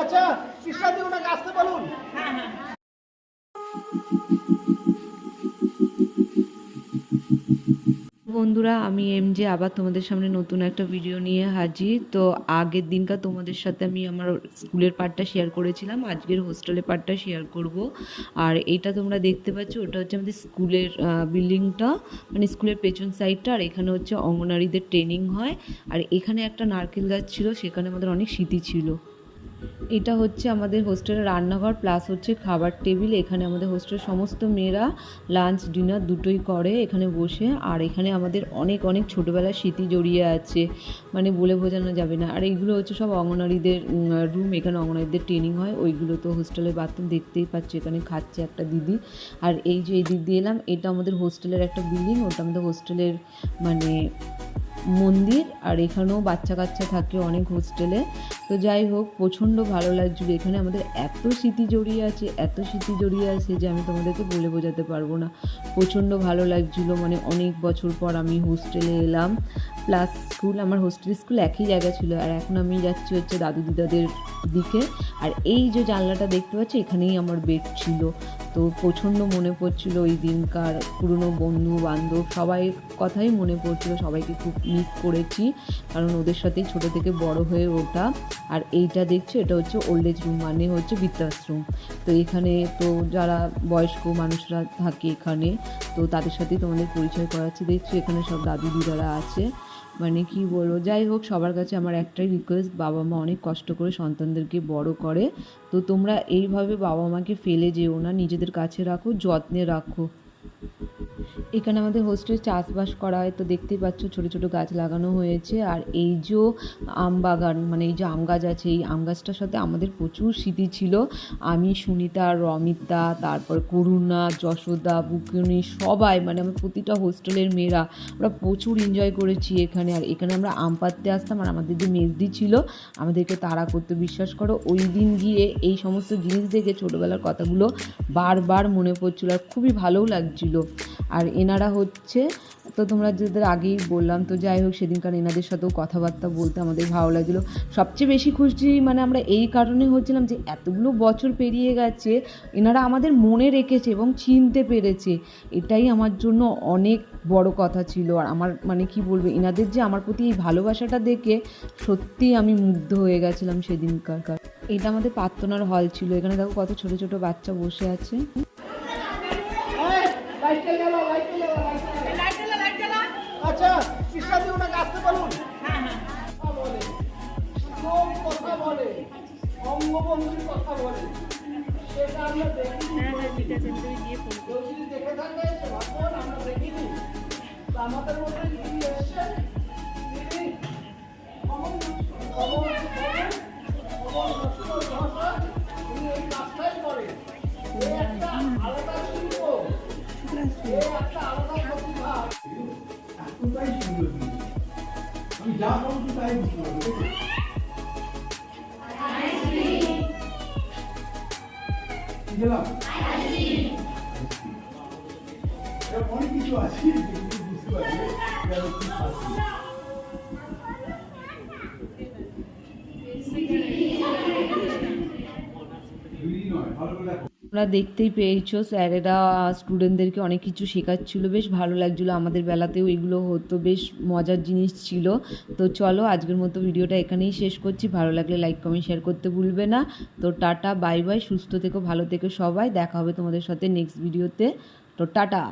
আচ্ছা কৃষ্ণাদি ওনাকে আসতে বলুন। বন্ধুরা, আমি এম জে আবার তোমাদের সামনে নতুন একটা ভিডিও নিয়ে হাজির। তো আগের দিনকার তোমাদের সাথে আমি আমার স্কুলের পার্টটা শেয়ার করেছিলাম, আজকের হোস্টেলের পার্টটা শেয়ার করব। আর এটা তোমরা দেখতে পাচ্ছ ওটা হচ্ছে আমাদের স্কুলের বিল্ডিংটা মানে স্কুলের পেছন সাইডটা আর এখানে হচ্ছে অঙ্গনারীদের ট্রেনিং হয়। আর এখানে একটা নারকেল গাছ ছিল, সেখানে আমাদের অনেক স্মৃতি ছিল। এটা হচ্ছে আমাদের হোস্টেলের রান্নাঘর প্লাস হচ্ছে খাবার টেবিল এখানে আমাদের হোস্টেলের সমস্ত মেয়েরা লাঞ্চ ডিনার দুটোই করে এখানে বসে। আর এখানে আমাদের অনেক অনেক ছোটোবেলার স্মৃতি জড়িয়ে আছে মানে বলে বোঝানো যাবে না। আর এইগুলো হচ্ছে সব অঙ্গনারীদের রুম এখানে অঙ্গনারীদের ট্রেনিং হয়। ওইগুলো তো হোস্টেলের বাথরুম দেখতেই পাচ্ছি, এখানে খাচ্ছে একটা দিদি। আর এই যে এই দিদি এলাম, এটা আমাদের হোস্টেলের একটা বিল্ডিং ওটা আমাদের হোস্টেলের মানে মন্দির। আর এখানেও বাচ্চা কাচ্চা থাকে অনেক হোস্টেলে। তো যাই হোক, প্রচণ্ড ভালো লাগছিল। এখানে আমাদের এত স্মৃতি জড়িয়ে আছে, এত স্মৃতি জড়িয়ে আছে যে আমি তোমাদেরকে বলে বোঝাতে পারব না। প্রচণ্ড ভালো লাগছিল মানে অনেক বছর পর আমি হোস্টেলে এলাম। প্লাস স্কুল আমার হোস্টেল স্কুল একই জায়গা ছিল আর এখন আমি যাচ্ছি হচ্ছে দাদু দিদাদের দিকে। আর এই যে জানলাটা দেখতে পাচ্ছি, এখানেই আমার বেড ছিল। তো প্রচণ্ড মনে পড়ছিল ওই দিনকার পুরনো বন্ধু, বান্ধব, সবাই কথাই মনে পড়ছিল, সবাইকে খুব মিস করেছি। কারণ ওদের সাথেই ছোট থেকে বড় হয়ে ওঠা। আর এইটা দেখছ, এটা হচ্ছে ওল্ড এজ রুম মানে হচ্ছে বৃদ্ধাশ্রম। তো এখানে তো যারা বয়স্ক মানুষরা থাকে এখানে, তো তাদের সাথেই তোমাদের পরিচয় করাচ্ছি। দেখছ, এখানে সব দাদু দিদারা আছে। মানে কি বলব, যাই হোক, সবার কাছে আমার একটাই রিকোয়েস্ট বাবা মা অনেক কষ্ট করে সন্তানদেরকে বড় করে। তো তোমরা এইভাবে বাবা মাকে ফেলে যেও না, নিজেদের কাছে রাখো, যত্নে রাখো। এখানে আমাদের হোস্টেল চাষবাস করা হয়, তো দেখতেই পাচ্ছ ছোটো ছোটো গাছ লাগানো হয়েছে। আর এই যে আম বাগান মানে এই যে আম গাছ আছে, এই আম গাছটার সাথে আমাদের প্রচুর স্মৃতি ছিল। আমি, সুনিতা, রমিতা, তারপর করুণা, যশোদা, বুকুনি, সবাই মানে আমার প্রতিটা হোস্টেলের মেয়েরা, আমরা প্রচুর এনজয় করেছি এখানে। আর এখানে আমরা আম পাততে আসতাম আর আমাদের যে মেজদি ছিল, আমাদেরকে তাড়া করতে বিশ্বাস করো, ওই দিন গিয়ে এই সমস্ত জিনিস দেখে ছোটোবেলার কথাগুলো বারবার মনে পড়ছিল আর খুবই ভালোও লাগছিল। আর এনারা হচ্ছে, তো তোমরা যাদের আগেই বললাম, তো যাই হোক সেদিনকার এনাদের সাথেও কথাবার্তা বলতে আমাদের ভালো লাগছিল সবচেয়ে বেশি খুশি মানে আমরা এই কারণে হচ্ছিলাম যে এতগুলো বছর পেরিয়ে গেছে, এনারা আমাদের মনে রেখেছে এবং চিনতে পেরেছে। এটাই আমার জন্য অনেক বড় কথা ছিল। আর আমার মানে কি বলব, এনাদের যে আমার প্রতি এই ভালোবাসাটা দেখে সত্যিই আমি মুগ্ধ হয়ে গেছিলাম সেদিনকার। এটা আমাদের প্রার্থনার হল ছিল। এখানে দেখো কত ছোট ছোট বাচ্চা বসে আছে। লাইটটা লাইটটা লাইটটা আচ্ছা কৃষ্ণাদি ওনাকে আসতে বলুন। কথা বলে। সব কথা বলে। অঙ্গভঙ্গির কথা বলে। সেটা আমরা দেখিনি। যদি দেখে থাকে সে ভাবুন আমরা দেখিনি। তো আমাদের মধ্যে আমি যা বলছি তাই বুঝতে পারব ঠিক আছে? কি গেলাম? এরকম অনেক কিছু আছে যেগুলো বুঝতে পারবে তোমরা দেখতেই পেয়েছ স্যারেরা স্টুডেন্টদেরকে অনেক কিছু শেখাচ্ছিলো, বেশ ভালো লাগছিল। আমাদের বেলাতেও এগুলো হতো, বেশ মজার জিনিস ছিল। তো চলো, আজকের মতো ভিডিওটা এখানেই শেষ করছি। ভালো লাগলে লাইক কমেন্ট শেয়ার করতে ভুলবে না। তো টাটা বাই বাই সুস্থ থেকো, ভালো থেকো সবাই। দেখা হবে তোমাদের সাথে নেক্সট ভিডিওতে তো টাটা!